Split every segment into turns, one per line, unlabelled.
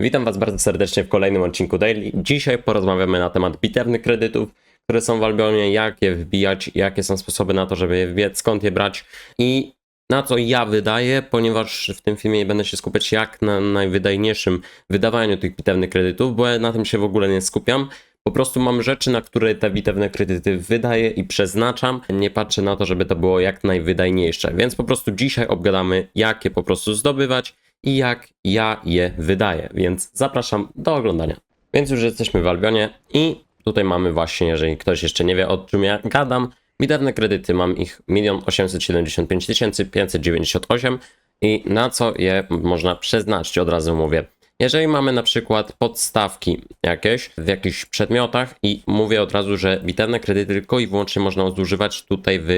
Witam Was bardzo serdecznie w kolejnym odcinku Daily. Dzisiaj porozmawiamy na temat bitewnych kredytów, które są w Albionie, jak je wbijać, jakie są sposoby na to, żeby je wbić, skąd je brać i na co ja wydaję, ponieważ w tym filmie będę się skupiać jak na najwydajniejszym wydawaniu tych bitewnych kredytów, bo ja na tym się w ogóle nie skupiam. Po prostu mam rzeczy, na które te bitewne kredyty wydaję i przeznaczam. Nie patrzę na to, żeby to było jak najwydajniejsze. Więc po prostu dzisiaj obgadamy, jak je po prostu zdobywać i jak ja je wydaję. Więc zapraszam do oglądania. Więc już jesteśmy w Albionie i tutaj mamy właśnie, jeżeli ktoś jeszcze nie wie o czym ja gadam, bitewne kredyty. Mam ich 1 875 598 i na co je można przeznaczyć, od razu mówię. Jeżeli mamy na przykład podstawki jakieś w jakichś przedmiotach i mówię od razu, że bitewne kredyty tylko i wyłącznie można zużywać tutaj w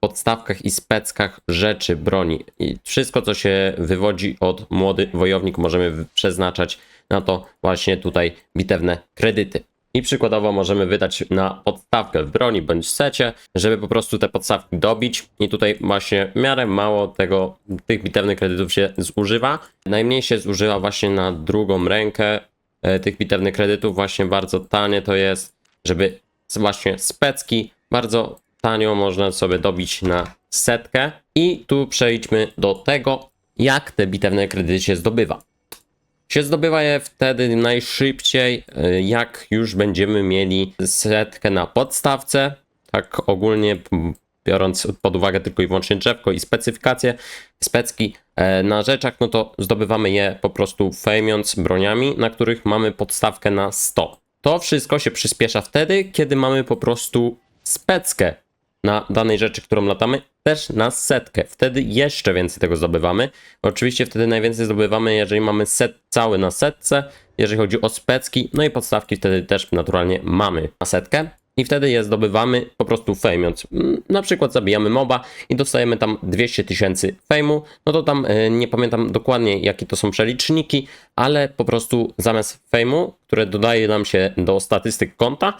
podstawkach i speckach rzeczy, broni. I wszystko, co się wywodzi od młody wojownik, możemy przeznaczać na to właśnie tutaj bitewne kredyty. I przykładowo możemy wydać na podstawkę w broni bądź secie, żeby po prostu te podstawki dobić. I tutaj właśnie w miarę mało tego, tych bitewnych kredytów się zużywa. Najmniej się zużywa właśnie na drugą rękę e, tych bitewnych kredytów. Właśnie bardzo tanie to jest, żeby właśnie specki bardzo tanio można sobie dobić na setkę. I tu przejdźmy do tego, jak te bitewne kredyty się zdobywa się zdobywa je wtedy najszybciej, y, jak już będziemy mieli setkę na podstawce. Tak ogólnie biorąc pod uwagę tylko i wyłącznie drzewko i specyfikacje, specki e, na rzeczach, no to zdobywamy je po prostu fejmiąc broniami, na których mamy podstawkę na 100. To wszystko się przyspiesza wtedy, kiedy mamy po prostu speckę na danej rzeczy, którą latamy, też na setkę. Wtedy jeszcze więcej tego zdobywamy. Oczywiście wtedy najwięcej zdobywamy, jeżeli mamy set cały na setce, jeżeli chodzi o specki, no i podstawki wtedy też naturalnie mamy na setkę. I wtedy je zdobywamy po prostu fejmiąc. Mm, Na przykład zabijamy moba i dostajemy tam 200 tysięcy fejmu. No to tam e, nie pamiętam dokładnie jakie to są przeliczniki, ale po prostu zamiast fejmu, które dodaje nam się do statystyk konta,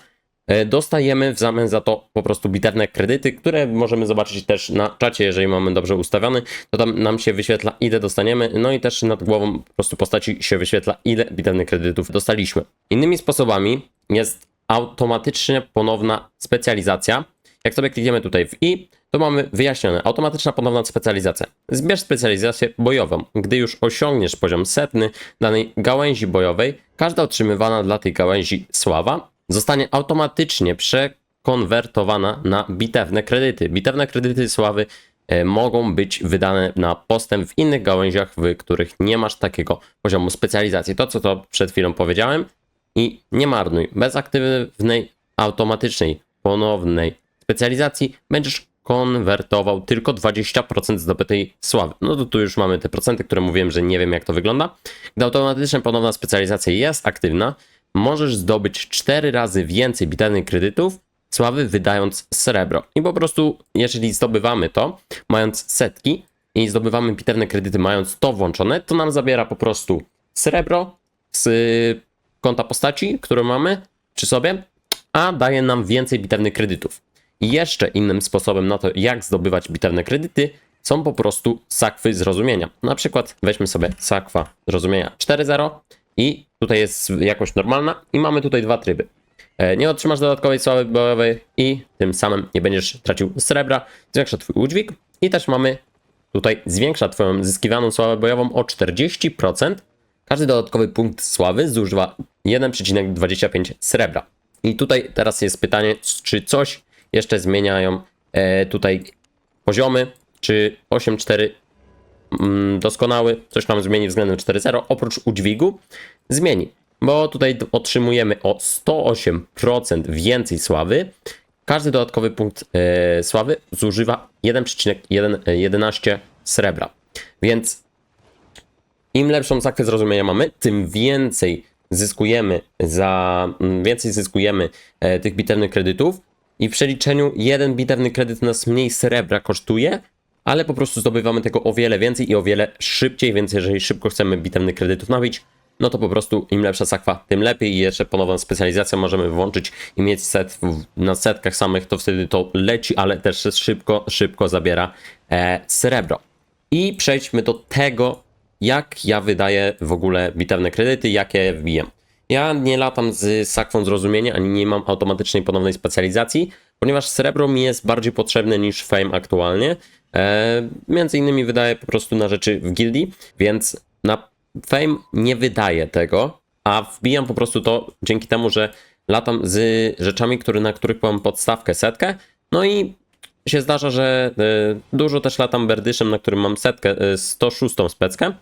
Dostajemy w zamian za to po prostu bitewne kredyty, które możemy zobaczyć też na czacie, jeżeli mamy dobrze ustawiony, to tam nam się wyświetla ile dostaniemy, no i też nad głową po prostu postaci się wyświetla ile bitewnych kredytów dostaliśmy. Innymi sposobami jest automatycznie ponowna specjalizacja. Jak sobie klikniemy tutaj w i, to mamy wyjaśnione, automatyczna ponowna specjalizacja. Zbierz specjalizację bojową. Gdy już osiągniesz poziom setny danej gałęzi bojowej, każda otrzymywana dla tej gałęzi sława zostanie automatycznie przekonwertowana na bitewne kredyty. Bitewne kredyty sławy e, mogą być wydane na postęp w innych gałęziach, w których nie masz takiego poziomu specjalizacji. To, co to przed chwilą powiedziałem. I nie marnuj. Bez aktywnej, automatycznej, ponownej specjalizacji będziesz konwertował tylko 20% zdobytej sławy. No to tu już mamy te procenty, które mówiłem, że nie wiem jak to wygląda. Gdy automatyczna ponowna specjalizacja jest aktywna, możesz zdobyć 4 razy więcej bitewnych kredytów sławy wydając srebro. I po prostu, jeżeli zdobywamy to, mając setki i zdobywamy bitewne kredyty mając to włączone, to nam zabiera po prostu srebro z y, konta postaci, które mamy przy sobie, a daje nam więcej bitewnych kredytów. Jeszcze innym sposobem na to, jak zdobywać bitewne kredyty, są po prostu sakwy zrozumienia. Na przykład weźmy sobie sakwa zrozumienia 4.0 i tutaj jest jakość normalna i mamy tutaj dwa tryby. E, Nie otrzymasz dodatkowej sławy bojowej i tym samym nie będziesz tracił srebra, zwiększa twój udźwig i też mamy tutaj zwiększa twoją zyskiwaną sławę bojową o 40%. Każdy dodatkowy punkt sławy zużywa 1,25 srebra. I tutaj teraz jest pytanie, czy coś jeszcze zmieniają e, tutaj poziomy, czy 8.4 mm, doskonały, coś nam zmieni względem 4.0, oprócz udźwigu zmieni, bo tutaj otrzymujemy o 108% więcej sławy. Każdy dodatkowy punkt e, sławy zużywa 1,11 srebra. Więc im lepszą sakwę zrozumienia mamy, tym więcej zyskujemy za mm, więcej zyskujemy e, tych bitewnych kredytów i w przeliczeniu jeden bitewny kredyt nas mniej srebra kosztuje, ale po prostu zdobywamy tego o wiele więcej i o wiele szybciej, więc jeżeli szybko chcemy bitewnych kredytów nabić, no to po prostu im lepsza sakwa, tym lepiej i jeszcze ponowną specjalizację możemy włączyć i mieć set na setkach samych, to wtedy to leci, ale też szybko, szybko zabiera e, srebro. I przejdźmy do tego, jak ja wydaję w ogóle bitewne kredyty, jakie wbijam. Ja nie latam z sakwą zrozumienia, ani nie mam automatycznej ponownej specjalizacji, ponieważ srebro mi jest bardziej potrzebne niż fame aktualnie. E, między innymi wydaję po prostu na rzeczy w gildii, więc na fame nie wydaję tego, a wbijam po prostu to dzięki temu, że latam z rzeczami, które, na których mam podstawkę setkę, no i się zdarza, że e, dużo też latam berdyszem, na którym mam setkę, e, 106 speckę.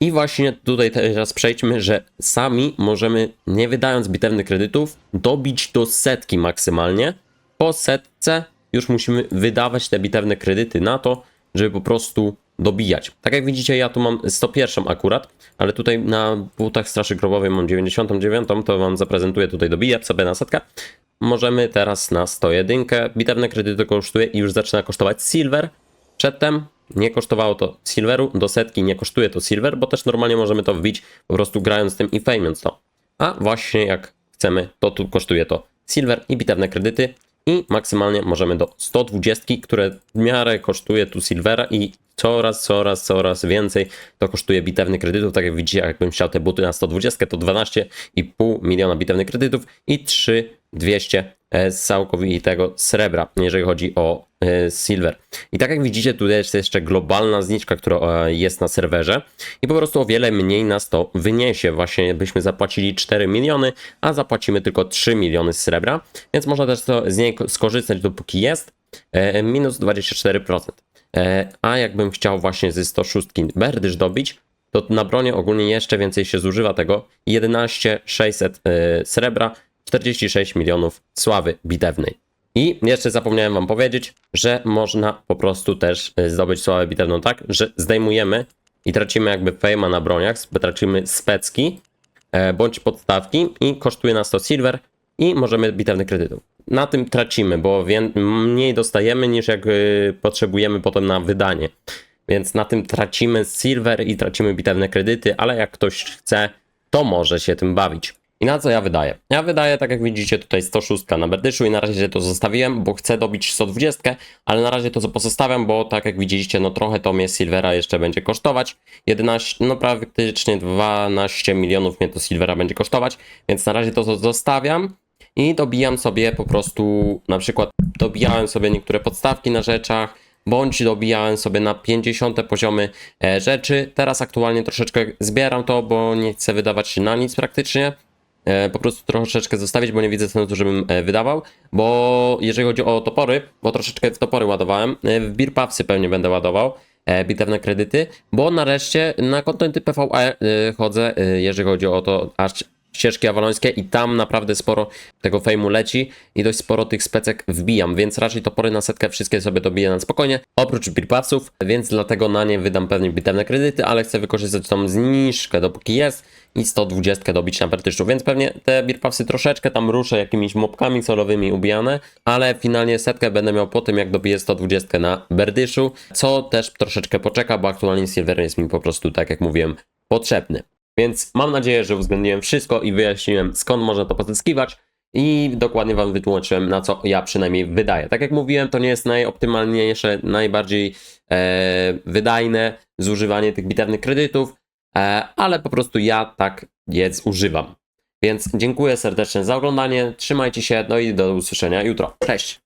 I właśnie tutaj teraz przejdźmy, że sami możemy, nie wydając bitewnych kredytów, dobić do setki maksymalnie. Po setce już musimy wydawać te bitewne kredyty na to, żeby po prostu dobijać. Tak jak widzicie, ja tu mam 101 akurat, ale tutaj na butach straży grobowej mam 99, to wam zaprezentuję tutaj dobiję sobie na setkę. Możemy teraz na 101. Bitewne kredyty kosztuje i już zaczyna kosztować silver. Przedtem nie kosztowało to silveru, do setki nie kosztuje to silver, bo też normalnie możemy to wbić po prostu grając tym i fejmując to. A właśnie jak chcemy, to tu kosztuje to silver i bitewne kredyty i maksymalnie możemy do 120, które w miarę kosztuje tu silvera i coraz, coraz, coraz więcej to kosztuje bitewny kredytów. Tak jak widzicie, jakbym chciał te buty na 120, to 12,5 miliona bitewnych kredytów i 3 200 e, z całkowitego srebra, jeżeli chodzi o e, silver. I tak jak widzicie, tutaj jest jeszcze globalna zniczka, która e, jest na serwerze i po prostu o wiele mniej nas to wyniesie. Właśnie byśmy zapłacili 4 miliony, a zapłacimy tylko 3 miliony srebra, więc można też to z niej skorzystać dopóki jest. Minus 24%. A jakbym chciał właśnie ze 106 berdyż dobić, to na bronie ogólnie jeszcze więcej się zużywa tego 11 600 srebra, 46 milionów sławy bitewnej. I jeszcze zapomniałem wam powiedzieć, że można po prostu też e, zdobyć sławę bitewną tak, że zdejmujemy i tracimy jakby fejma na broniach, tracimy specki e, bądź podstawki i kosztuje nas to silver i możemy bitewnych kredytów. Na tym tracimy, bo mniej dostajemy niż jak y, potrzebujemy potem na wydanie. Więc na tym tracimy silver i tracimy bitewne kredyty, ale jak ktoś chce, to może się tym bawić. I na co ja wydaję? Ja wydaję, tak jak widzicie, tutaj 106 na berdyszu i na razie to zostawiłem, bo chcę dobić 120, ale na razie to pozostawiam, bo tak jak widzieliście, no trochę to mnie silvera jeszcze będzie kosztować. 11, no praktycznie 12 milionów mnie to silvera będzie kosztować, więc na razie to zostawiam i dobijam sobie po prostu, na przykład dobijałem sobie niektóre podstawki na rzeczach, bądź dobijałem sobie na 50 poziomy e, rzeczy. Teraz aktualnie troszeczkę zbieram to, bo nie chcę wydawać się na nic praktycznie. E, po prostu troszeczkę zostawić, bo nie widzę sensu, żebym e, wydawał, bo jeżeli chodzi o topory, bo troszeczkę w topory ładowałem, e, w Beer Puffsy pewnie będę ładował, bitewne kredyty, bo nareszcie na kontenty PvE e, chodzę, jeżeli chodzi o to aż ścieżki awalońskie i tam naprawdę sporo tego fejmu leci i dość sporo tych specek wbijam, więc raczej topory na setkę wszystkie sobie dobiję na spokojnie, oprócz birpawców, więc dlatego na nie wydam pewnie bitewne kredyty, ale chcę wykorzystać tą zniżkę dopóki jest i 120 dobić na pertyszu, więc pewnie te birpawsy troszeczkę tam ruszę jakimiś mopkami solowymi ubijane, ale finalnie setkę będę miał po tym jak dobiję 120 na berdyszu, co też troszeczkę poczeka, bo aktualnie silver jest mi po prostu, tak jak mówiłem, potrzebny. Więc mam nadzieję, że uwzględniłem wszystko i wyjaśniłem skąd można to pozyskiwać i dokładnie Wam wytłumaczyłem na co ja przynajmniej wydaję. Tak jak mówiłem, to nie jest najoptymalniejsze, najbardziej e, wydajne zużywanie tych bitewnych kredytów, e, ale po prostu ja tak je zużywam. Więc dziękuję serdecznie za oglądanie, trzymajcie się, no i do usłyszenia jutro. Cześć!